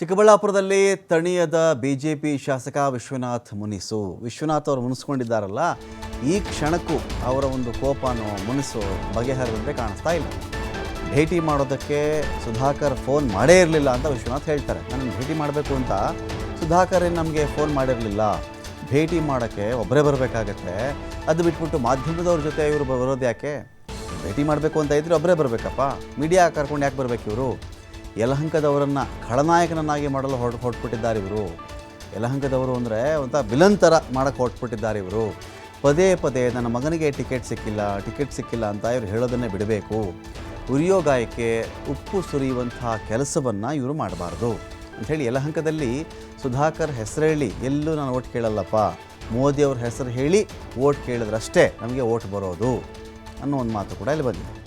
ಚಿಕ್ಕಬಳ್ಳಾಪುರದಲ್ಲಿ ತಣಿಯದ ಬಿಜೆಪಿ ಶಾಸಕ ವಿಶ್ವನಾಥ್ ಮುನಿಸು. ವಿಶ್ವನಾಥ್ ಅವರು ಮುನಿಸ್ಕೊಂಡಿದ್ದಾರಲ್ಲ, ಈ ಕ್ಷಣಕ್ಕೂ ಅವರ ಒಂದು ಕೋಪನೋ ಮುನಿಸು ಬಗೆಹರಿದಂತೆ ಕಾಣಿಸ್ತಾ ಇಲ್ಲ. ಭೇಟಿ ಮಾಡೋದಕ್ಕೆ ಸುಧಾಕರ್ ಫೋನ್ ಮಾಡೇ ಇರಲಿಲ್ಲ ಅಂತ ವಿಶ್ವನಾಥ್ ಹೇಳ್ತಾರೆ. ನಾನು ಭೇಟಿ ಮಾಡಬೇಕು ಅಂತ ಸುಧಾಕರ್ ನಮಗೆ ಫೋನ್ ಮಾಡಿರಲಿಲ್ಲ. ಭೇಟಿ ಮಾಡೋಕ್ಕೆ ಒಬ್ಬರೇ ಬರಬೇಕಾಗತ್ತೆ. ಅದು ಬಿಟ್ಬಿಟ್ಟು ಮಾಧ್ಯಮದವ್ರ ಜೊತೆ ಇವರು ಬರೋದು ಯಾಕೆ? ಭೇಟಿ ಮಾಡಬೇಕು ಅಂತ ಇದ್ರೆ ಒಬ್ಬರೇ ಬರಬೇಕಪ್ಪ. ಮೀಡಿಯಾ ಕರ್ಕೊಂಡು ಯಾಕೆ ಬರಬೇಕು ಇವರು? ಯಲಹಂಕದವರನ್ನು ಖಳನಾಯಕನನ್ನಾಗಿ ಮಾಡಲು ಹೊರಟು ಹೊರಟ್ಬಿಟ್ಟಿದ್ದಾರೆ ಇವರು. ಯಲಹಂಕದವರು ಅಂದರೆ ಒಂಥರ ವಿಲಂತರ ಮಾಡೋಕ್ಕೆ ಹೊರಟ್ಬಿಟ್ಟಿದ್ದಾರೆ ಇವರು. ಪದೇ ಪದೇ ನನ್ನ ಮಗನಿಗೆ ಟಿಕೆಟ್ ಸಿಕ್ಕಿಲ್ಲ ಟಿಕೆಟ್ ಸಿಕ್ಕಿಲ್ಲ ಅಂತ ಇವರು ಹೇಳೋದನ್ನೇ ಬಿಡಬೇಕು. ಉರಿಯೋ ಗಾಯಕ್ಕೆ ಉಪ್ಪು ಸುರಿಯುವಂತಹ ಕೆಲಸವನ್ನು ಇವರು ಮಾಡಬಾರ್ದು ಅಂಥೇಳಿ ಯಲಹಂಕದಲ್ಲಿ ಸುಧಾಕರ್ ಹೆಸರು ಹೇಳಿ, ಎಲ್ಲೂ ನಾನು ಓಟ್ ಕೇಳಲ್ಲಪ್ಪ. ಮೋದಿಯವ್ರ ಹೆಸರು ಹೇಳಿ ಓಟ್ ಕೇಳಿದ್ರಷ್ಟೇ ನಮಗೆ ಓಟ್ ಬರೋದು ಅನ್ನೋ ಒಂದು ಮಾತು ಕೂಡ ಇಲ್ಲಿ ಬಂದಿದೆ.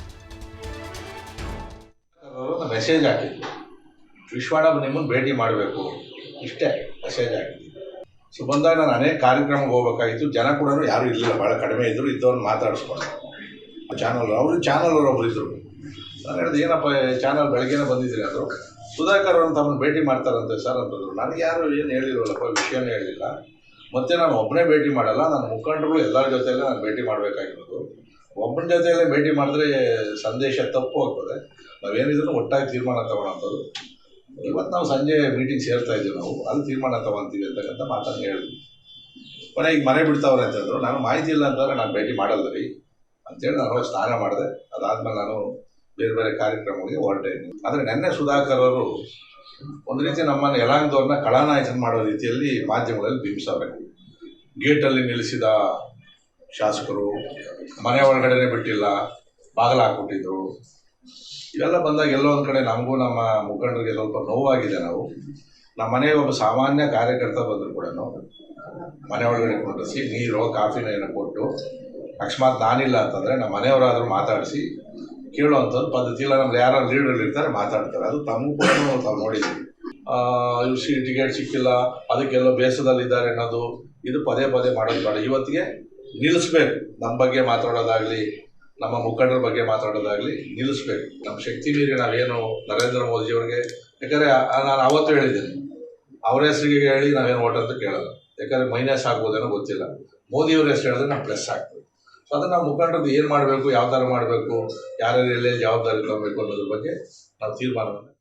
ಮೆಸೇಜ್ ಹಾಕಿದ್ರು. ವಿಶ್ವಾಡ ನಿಮ್ಮನ್ನು ಭೇಟಿ ಮಾಡಬೇಕು. ಇಷ್ಟೇ ಮೆಸೇಜ್ ಹಾಕಿದ್ವಿ ಸೊ ಬಂದಾಗ ನಾನು ಅನೇಕ ಕಾರ್ಯಕ್ರಮಕ್ಕೆ ಹೋಗ್ಬೇಕಾಗಿತ್ತು. ಜನ ಕೂಡ ಯಾರೂ ಇರಲಿಲ್ಲ. ಭಾಳ ಕಡಿಮೆ ಇದ್ದರು ಇದ್ದವ್ರನ್ನ ಮಾತಾಡಿಸ್ಕೊಂಡು. ಚಾನಲ್ ಅವರು ಚಾನಲ್ ಅವರು ಒಬ್ಬರು ಇದ್ದರು ನಾನು ಹೇಳಿದೆ, ಏನಪ್ಪ ಚಾನಲ್ ಬೆಳಗ್ಗೆನೇ ಬಂದಿದ್ದೀರಿ? ಅಂದರು. ಸುಧಾಕರ್ ಅವ್ರನ್ನ ತಮ್ಮನ್ನು ಭೇಟಿ ಮಾಡ್ತಾರಂತೆ ಸರ್ ಅಂತಂದರು. ನನಗೆ ಯಾರು ಏನು ಹೇಳಿರೋಲ್ಲಪ್ಪ ವಿಷಯನೇ ಹೇಳಿಲ್ಲ. ಮತ್ತೆ ನಾನು ಒಬ್ಬನೇ ಭೇಟಿ ಮಾಡಲ್ಲ. ನನ್ನ ಮುಖಂಡರು ಎಲ್ಲರ ಜೊತೆಯಲ್ಲೇ ನಾನು ಭೇಟಿ ಮಾಡಬೇಕಾಗಿರೋದು. ಒಬ್ಬನ ಜೊತೆಯಲ್ಲೇ ಭೇಟಿ ಮಾಡಿದ್ರೆ ಸಂದೇಶ ತಪ್ಪು ಹೋಗ್ತದೆ ನಾವೇನಿದ್ರು ಒಟ್ಟಾಗಿ ತೀರ್ಮಾನ ತಗೊಳ್ಳೋಂಥದ್ದು ಇವತ್ತು ನಾವು ಸಂಜೆ ಮೀಟಿಂಗ್ ಸೇರ್ತಾ ಇದ್ದೀವಿ ನಾವು ಅಲ್ಲಿ ತೀರ್ಮಾನ ತಗೊಂತೀವಿ ಅಂತಕ್ಕಂಥ ಮಾತನ್ನು ಹೇಳಿದ್ವಿ. ಮನೆ ಈಗ ಮನೆ ಬಿಡ್ತಾವ್ರೆ ಅಂತಂದ್ರು ನಾನು ಮಾಹಿತಿ ಇಲ್ಲ ಅಂತಂದ್ರೆ ನಾನು ಭೇಟಿ ಮಾಡಲ್ಲ ರೀ ಅಂತೇಳಿ ನಾನು ಸ್ನಾನ ಮಾಡಿದೆ. ಅದಾದ್ಮೇಲೆ ನಾನು ಬೇರೆ ಬೇರೆ ಕಾರ್ಯಕ್ರಮಗಳಿಗೆ ಹೊರಟೆ. ಆದರೆ ನೆನ್ನೆ ಸುಧಾಕರ್ ಅವರು ಒಂದು ರೀತಿ ನಮ್ಮನ್ನು ಯಲಾಂಗದವ್ರನ್ನ ಕಳಾನಾಯಕನ ಮಾಡೋ ರೀತಿಯಲ್ಲಿ ಮಾಧ್ಯಮಗಳಲ್ಲಿ ಬಿಂಬಿಸವ್ರೆ ಗೇಟಲ್ಲಿ ನಿಲ್ಲಿಸಿದ ಶಾಸಕರು, ಮನೆ ಒಳಗಡೆನೆ ಬಿಟ್ಟಿಲ್ಲ, ಬಾಗಿಲು ಹಾಕ್ಬಿಟ್ಟಿದ್ರು ಇವೆಲ್ಲ ಬಂದಾಗ ಎಲ್ಲೋ ಒಂದು ಕಡೆ ನಮಗೂ ನಮ್ಮ ಮುಖಂಡರಿಗೆ ಸ್ವಲ್ಪ ನೋವಾಗಿದೆ ನಾವು. ನಮ್ಮ ಮನೆಗೆ ಒಬ್ಬ ಸಾಮಾನ್ಯ ಕಾರ್ಯಕರ್ತ ಬಂದರು ಕೂಡ ಮನೆ ಒಳಗಡೆ ಕೊಟ್ಟಿಸಿ ನೀರು, ಕಾಫಿನ ಏನೋ ಕೊಟ್ಟು, ಅಕಸ್ಮಾತ್ ನಾನಿಲ್ಲ ಅಂತಂದರೆ ನಮ್ಮ ಮನೆಯವರಾದರೂ ಮಾತಾಡಿಸಿ ಕೇಳುವಂಥದ್ದು ಪದ್ಧತಿ ಇಲ್ಲ. ನಮ್ದು ಯಾರು ಲೀಡರ್ ಇರ್ತಾರೆ, ಮಾತಾಡ್ತಾರೆ. ಅದು ತಮಗೂ ಕೂಡ ತಾವು ನೋಡಿದ್ದೀವಿ. ಇವ್ರು ಸಿ ಟಿಕೆಟ್ ಸಿಕ್ಕಿಲ್ಲ, ಅದಕ್ಕೆಲ್ಲೋ ಬೇಸದಲ್ಲಿದ್ದಾರೆ ಅನ್ನೋದು ಇದು ಪದೇ ಪದೇ ಮಾಡೋದು ಬೇಡ. ಇವತ್ತಿಗೆ ನಿಲ್ಲಿಸ್ಬೇಕು. ನಮ್ಮ ಬಗ್ಗೆ ಮಾತಾಡೋದಾಗಲಿ ನಮ್ಮ ಮುಖಂಡರ ಬಗ್ಗೆ ಮಾತಾಡೋದಾಗ್ಲಿ ನಿಲ್ಲಿಸ್ಬೇಕು. ನಮ್ಮ ಶಕ್ತಿ ಮೀರಿ ನಾವೇನು ನರೇಂದ್ರ ಮೋದಿಜಿಯವ್ರಿಗೆ ಯಾಕಂದರೆ ನಾನು ಅವತ್ತು ಹೇಳಿದ್ದೇನೆ. ಅವರ ಹೆಸರಿಗೆ ಹೇಳಿ ನಾವೇನು ಓಟ್ ಅಂತ ಕೇಳಲ್ಲ. ಯಾಕಂದ್ರೆ ಮೈನಸ್ ಆಗ್ಬೋದೇನೋ ಗೊತ್ತಿಲ್ಲ. ಮೋದಿಯವ್ರ ಹೆಸರು ಹೇಳಿದ್ರೆ ನಾವು ಪ್ಲಸ್ ಆಗ್ತದೆ ಸೊ ಅದನ್ನು ನಾವು ಮುಖಂಡರದ್ದು ಏನು ಮಾಡಬೇಕು ಯಾವ ಥರ ಮಾಡಬೇಕು, ಯಾರ್ಯಾರು ಎಲ್ಲೆಲ್ಲಿ ಜವಾಬ್ದಾರಿ ತಗೋಬೇಕು ಅನ್ನೋದ್ರ ಬಗ್ಗೆ ನಾವು ತೀರ್ಮಾನವನ್ನು